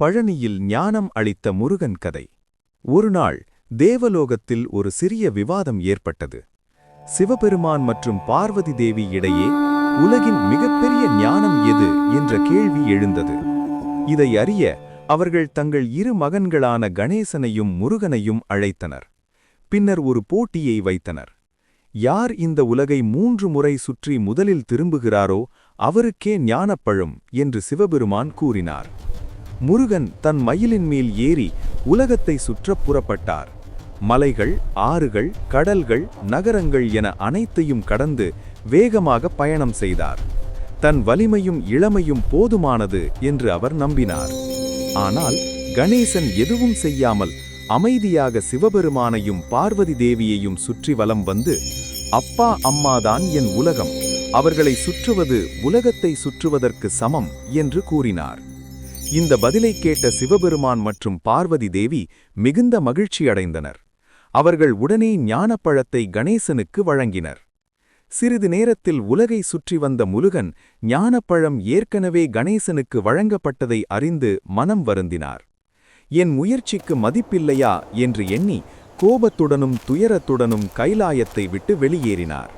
பழனியில் ஞானம் அளித்த முருகன் கதை. ஒருநாள் தேவலோகத்தில் ஒரு சிறிய விவாதம் ஏற்பட்டது. சிவபெருமான் மற்றும் பார்வதி தேவி இடையே உலகின் மிகப்பெரிய ஞானம் எது என்ற கேள்வி எழுந்தது. இதை அறிய அவர்கள் தங்கள் இரு மகன்களான கணேசனையும் முருகனையும் அழைத்தனர். பின்னர் ஒரு போட்டியை வைத்தனர். யார் இந்த உலகை மூன்று முறை சுற்றி முதலில் திரும்புகிறாரோ அவருக்கே ஞானப்பழம் என்று சிவபெருமான் கூறினார். முருகன் தன் மயிலின் மேல் ஏறி உலகத்தை சுற்றப் புறப்பட்டார். மலைகள் ஆறுகள் கடல்கள் நகரங்கள் என அனைத்தையும் கடந்து வேகமாக பயணம் செய்தார். தன் வலிமையும் இளமையும் போதுமானது என்று அவர் நம்பினார். ஆனால் கணேசன் எதுவும் செய்யாமல் அமைதியாக சிவபெருமானையும் பார்வதி தேவியையும் சுற்றி வலம் வந்து அப்பா அம்மாதான் என் உலகம். அவர்களை சுற்றுவது உலகத்தை சுற்றுவதற்கு சமம் என்று கூறினார். இந்த பதிலை கேட்ட சிவபெருமான் மற்றும் பார்வதி தேவி மிகுந்த மகிழ்ச்சியடைந்தனர் அவர்கள் உடனே ஞானப்பழத்தை கணேசனுக்கு வழங்கினர். சிறிது நேரத்தில் உலகை சுற்றி வந்த முருகன் ஞானப்பழம் ஏற்கனவே கணேசனுக்கு வழங்கப்பட்டதை அறிந்து மனம் வருந்தினார். என் முயற்சிக்கு மதிப்பில்லையா? என்று எண்ணி கோபத்துடனும் துயரத்துடனும் கைலாயத்தை விட்டு வெளியேறினார்.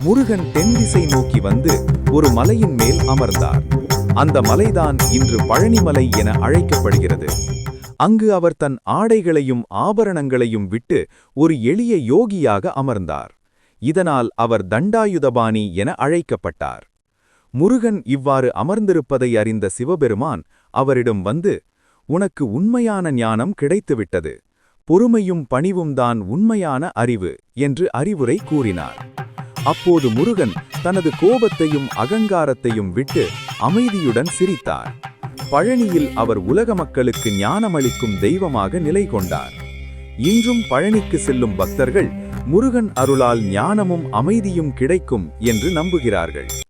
முருகன் தென் திசை நோக்கி வந்து ஒரு மலையின் மேல் அமர்ந்தார். அந்த மலைதான் இன்று பழனிமலை என அழைக்கப்படுகிறது. அங்கு அவர் தன் ஆடைகளையும் ஆபரணங்களையும் விட்டு ஒரு எளிய யோகியாக அமர்ந்தார். இதனால் அவர் தண்டாயுதபாணி என அழைக்கப்பட்டார். முருகன் இவ்வாறு அமர்ந்திருப்பதை அறிந்த சிவபெருமான் அவரிடம் வந்து உனக்கு உண்மையான ஞானம் கிடைத்துவிட்டது. பொறுமையும் பணிவும் தான் உண்மையான அறிவு என்று அறிவுரை கூறினார். அப்போது முருகன் தனது கோபத்தையும் அகங்காரத்தையும் விட்டு அமைதியுடன் சிரித்தார். பழனியில் அவர் உலக மக்களுக்கு ஞானமளிக்கும் தெய்வமாக நிலை கொண்டார். இன்றும் பழனிக்கு செல்லும் பக்தர்கள் முருகன் அருளால் ஞானமும் அமைதியும் கிடைக்கும் என்று நம்புகிறார்கள்.